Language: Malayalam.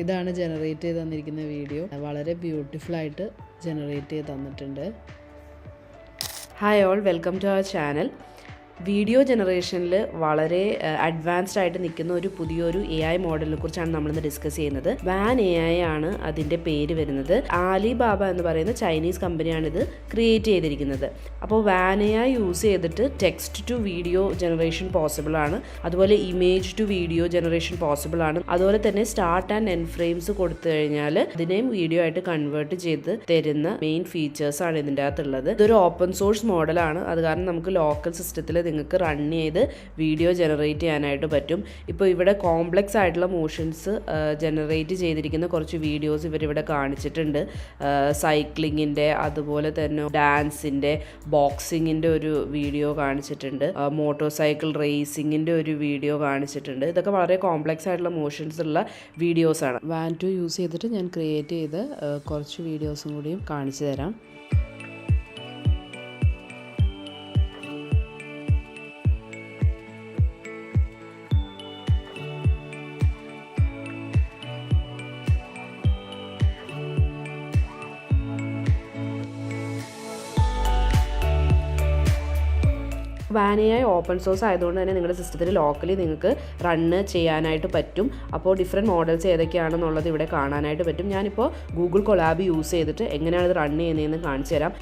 ഇതാണ് ജനറേറ്റ് ചെയ്ത് തന്നിരിക്കുന്ന വീഡിയോ വളരെ ബ്യൂട്ടിഫുൾ ആയിട്ട് ജനറേറ്റ് ചെയ്ത് തന്നിട്ടുണ്ട്. Hi all welcome to our channel video ജനറേഷനിൽ വളരെ അഡ്വാൻസ്ഡ് ആയിട്ട് നിൽക്കുന്ന ഒരു പുതിയൊരു എ ഐ മോഡലിനെ കുറിച്ചാണ് നമ്മളിന്ന് ഡിസ്കസ് ചെയ്യുന്നത്. വാൻ എ ഐ ആണ് അതിന്റെ പേര് വരുന്നത്. ആലി ബാബ എന്ന് പറയുന്ന ചൈനീസ് കമ്പനിയാണ് ഇത് ക്രിയേറ്റ് ചെയ്തിരിക്കുന്നത്. അപ്പോൾ വാൻ എ ഐ യൂസ് ചെയ്തിട്ട് text to video generation possible ആണ്. അതുപോലെ image to video generation possible ആണ്. അതുപോലെ തന്നെ സ്റ്റാർട്ട് ആൻഡ് എൻ ഫ്രെയിംസ് കൊടുത്തു കഴിഞ്ഞാൽ ഇതിനെയും വീഡിയോ ആയിട്ട് കൺവേർട്ട് ചെയ്ത് തരുന്ന മെയിൻ ഫീച്ചേഴ്സ് ആണ് ഇതിന്റെ അകത്തുള്ളത്. ഇതൊരു ഓപ്പൺ സോഴ്സ് മോഡലാണ് അത് കാരണം നമുക്ക് ലോക്കൽ സിസ്റ്റത്തിൽ നിങ്ങൾക്ക് റൺ ചെയ്ത് വീഡിയോ ജനറേറ്റ് ചെയ്യാനായിട്ട് പറ്റും. ഇപ്പോൾ ഇവിടെ കോംപ്ലക്സ് ആയിട്ടുള്ള മോഷൻസ് ജനറേറ്റ് ചെയ്തിരിക്കുന്ന കുറച്ച് വീഡിയോസ് ഇവരിവിടെ കാണിച്ചിട്ടുണ്ട്. സൈക്ലിങ്ങിന്റെ അതുപോലെ തന്നെ ഡാൻസിന്റെ ബോക്സിങ്ങിന്റെ ഒരു വീഡിയോ കാണിച്ചിട്ടുണ്ട്. മോട്ടോർ സൈക്കിൾ റേസിങ്ങിന്റെ ഒരു വീഡിയോ കാണിച്ചിട്ടുണ്ട്. ഇതൊക്കെ വളരെ കോംപ്ലക്സ് ആയിട്ടുള്ള മോഷൻസ് ഉള്ള വീഡിയോസാണ് വാൻ ടു യൂസ് ചെയ്തിട്ട് ഞാൻ ക്രിയേറ്റ് ചെയ്ത് കുറച്ച് വീഡിയോസും കൂടിയും കാണിച്ചു തരാം. വാനിയായി ഓപ്പൺ സോഴ്സ് ആയതുകൊണ്ട് തന്നെ നിങ്ങളുടെ സിസ്റ്റത്തിൽ ലോക്കലി നിങ്ങൾക്ക് റണ്ണ് ചെയ്യാനായിട്ട് പറ്റും. അപ്പോൾ ഡിഫറെന്റ് മോഡൽസ് ഏതൊക്കെയാണെന്നുള്ളത് ഇവിടെ കാണാനായിട്ട് പറ്റും. ഞാനിപ്പോൾ ഗൂഗിൾ കൊളാബ് യൂസ് ചെയ്തിട്ട് എങ്ങനെയാണ് ഇത് റൺ ചെയ്യുന്നതെന്ന് കാണിച്ചു തരാം.